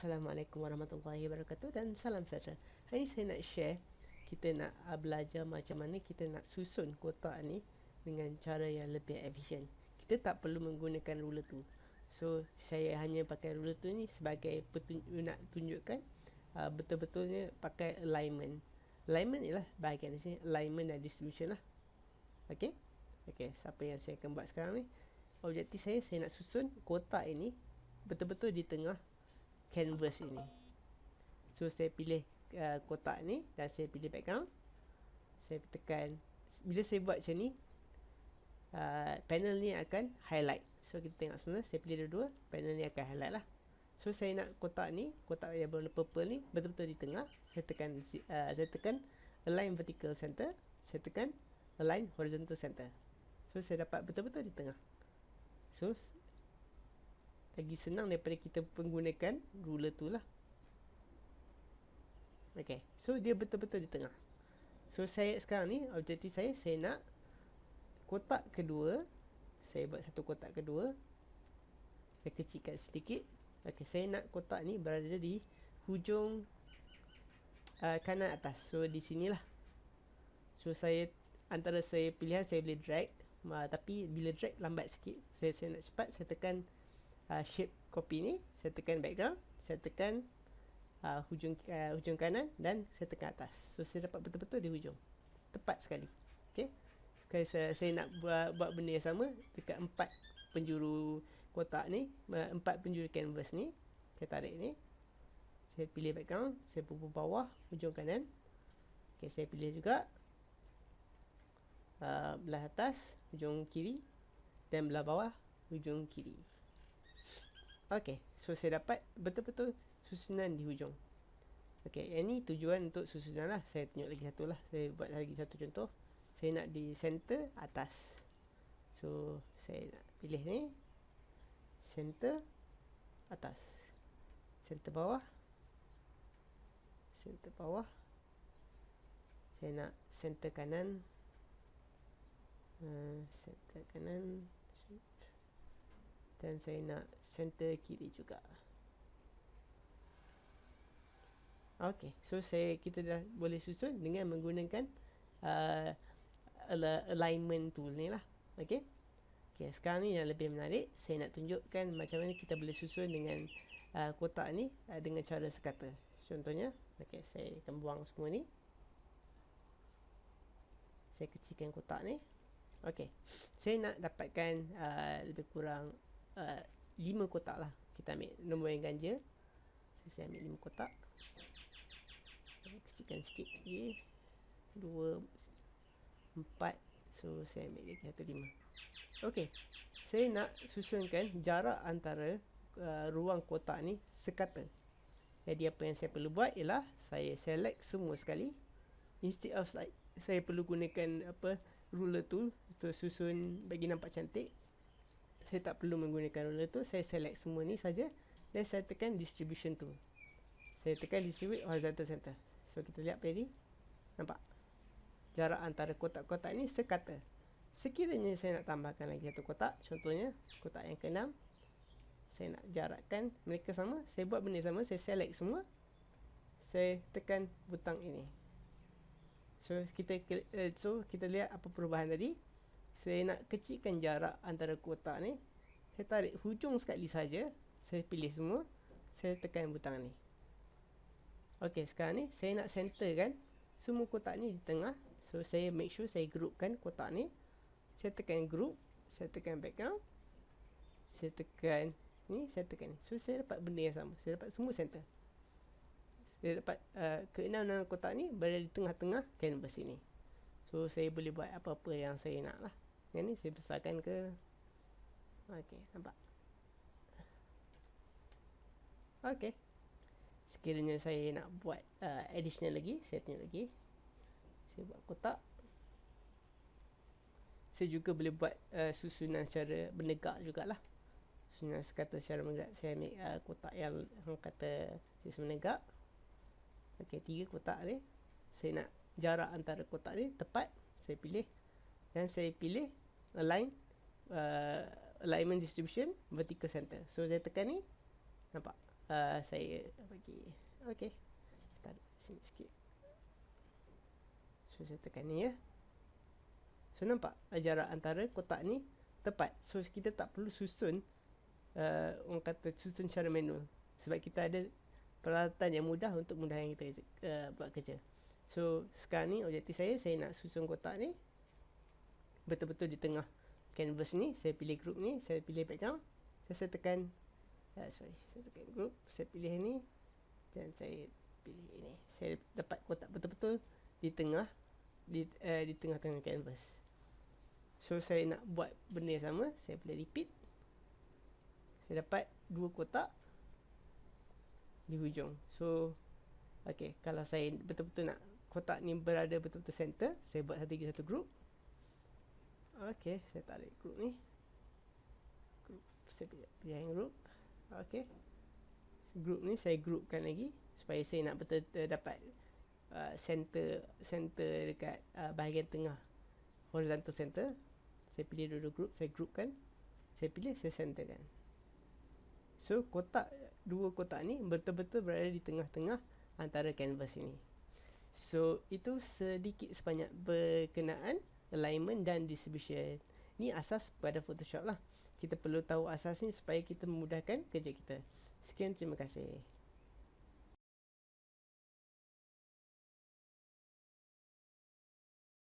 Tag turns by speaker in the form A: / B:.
A: Assalamualaikum warahmatullahi wabarakatuh dan salam sejahtera. Hari ini saya nak share kita nak uh, belajar macam mana kita nak susun kotak ni dengan cara yang lebih efisien. Kita tak perlu menggunakan ruler tu. So saya hanya pakai ruler tu ni sebagai petunjuk nak tunjukkan uh, betul-betulnya pakai alignment. Alignment ialah bahagian sini alignment dan distribution lah. Okey. Okey, siapa yang saya akan buat sekarang ni? Objektif saya saya nak susun kotak ini betul-betul di tengah canvas ini. So saya pilih uh, kotak ni dan saya pilih background. Saya tekan bila saya buat macam ni uh, panel ni akan highlight. So kita tengok semula saya pilih dua-dua panel ni akan highlight lah. So saya nak kotak ni, kotak yang berwarna purple ni betul-betul di tengah. Saya tekan uh, saya tekan align vertical center, saya tekan align horizontal center. So saya dapat betul-betul di tengah. So lagi senang daripada kita menggunakan ruler tu lah. Ok so dia betul-betul di tengah. So saya sekarang ni objektif saya saya nak kotak kedua saya buat satu kotak kedua saya kecilkan sedikit. Ok saya nak kotak ni berada di hujung uh, kanan atas. So di sinilah so saya antara saya pilihan saya boleh drag. Uh, tapi bila drag lambat sikit saya, saya nak cepat saya tekan uh, shape copy ni saya tekan background saya tekan uh, hujung uh, hujung kanan dan saya tekan atas. So saya dapat betul-betul di hujung. Tepat sekali. Okey kalau saya, saya nak buat buat benda yang sama dekat empat penjuru kotak ni empat penjuru canvas ni saya tarik ni saya pilih background saya pupuk bawah hujung kanan. Okey saya pilih juga uh, belah atas hujung kiri dan belah bawah hujung kiri Okey, so saya dapat betul-betul susunan di hujung. Okey, yang ni tujuan untuk susunan lah. Saya tunjuk lagi satu lah. Saya buat lagi satu contoh. Saya nak di center atas. So, saya nak pilih ni. Center atas. Center bawah. Center bawah. Saya nak center kanan. Uh, center kanan dan saya nak center kiri juga. Ok so saya kita dah boleh susun dengan menggunakan uh, alignment tool ni lah. Ok? Ok sekarang ni yang lebih menarik saya nak tunjukkan macam mana kita boleh susun dengan uh, kotak ni uh, dengan cara sekata. Contohnya ok saya akan buang semua ni. Saya kecilkan kotak ni. Ok saya nak dapatkan uh, lebih kurang Uh, lima kotak lah. Kita ambil nombor yang ganjil. So, saya ambil lima kotak. Kecilkan sikit lagi. Dua empat. So saya ambil lagi satu lima. Ok saya nak susunkan jarak antara uh, ruang kotak ni sekata. Jadi apa yang saya perlu buat ialah saya select semua sekali. Instead of saya, saya perlu gunakan apa ruler tool untuk susun bagi nampak cantik saya tak perlu menggunakan ruler tu saya select semua ni saja dan saya tekan distribution tu. Saya tekan distribute horizontal center so kita lihat tadi nampak? Jarak antara kotak-kotak ni sekata. Sekiranya saya nak tambahkan lagi satu kotak contohnya kotak yang keenam saya nak jarakkan mereka sama saya buat benda sama saya select semua saya tekan butang ini. So kita uh, so kita lihat apa perubahan tadi saya nak kecilkan jarak antara kotak ni saya tarik hujung sekali saja saya pilih semua saya tekan butang ni. Ok sekarang ni saya nak center kan semua kotak ni di tengah. So saya make sure saya groupkan kotak ni. Saya tekan group saya tekan background saya tekan ni saya tekan ni. So saya dapat benda yang sama. Saya dapat semua center. Saya dapat uh, keenam-enam kotak ni berada di tengah-tengah canvas ini. So saya boleh buat apa-apa yang saya nak lah Yang ni saya besarkan ke? Okay nampak? Okay Sekiranya saya nak buat uh, additional lagi Saya tunjuk lagi. Saya buat kotak. Saya juga boleh buat uh, susunan secara menegak jugalah. Susunan sekata secara menegak. Saya ambil uh, kotak yang, yang kata Saya menegak. Okay tiga kotak ni. Saya nak jarak antara kotak ni tepat. Saya pilih. Dan saya pilih align uh, alignment distribution vertical center. So saya tekan ni nampak? Uh, saya bagi okey tarik sini sikit. So saya tekan ni ya. So nampak? Jarak antara kotak ni tepat. So kita tak perlu susun uh, orang kata susun secara manual. Sebab kita ada peralatan yang mudah untuk mudahkan kita uh, buat kerja. So sekarang ni objektif saya saya nak susun kotak ni betul-betul di tengah canvas ni saya pilih group ni saya pilih background saya, saya tekan uh, sorry saya tekan group saya pilih ni dan saya pilih ini. Saya dapat kotak betul-betul di tengah di uh, di tengah-tengah canvas. So saya nak buat benda yang sama saya boleh repeat. Saya dapat dua kotak di hujung. So okay kalau saya betul-betul nak kotak ni berada betul-betul center saya buat satu satu group okay saya tarik group ni. Group saya pilih yang group. Okay group ni saya groupkan lagi supaya saya nak betul-betul dapat uh, center center dekat uh, bahagian tengah. Horizontal center. Saya pilih dua-dua group saya groupkan. Saya pilih saya centerkan. So kotak dua kotak ni betul-betul berada di tengah-tengah antara canvas ini. So itu sedikit sebanyak berkenaan alignment dan distribution. Ni asas pada photoshop lah. Kita perlu tahu asas ni supaya kita memudahkan kerja kita. Sekian terima kasih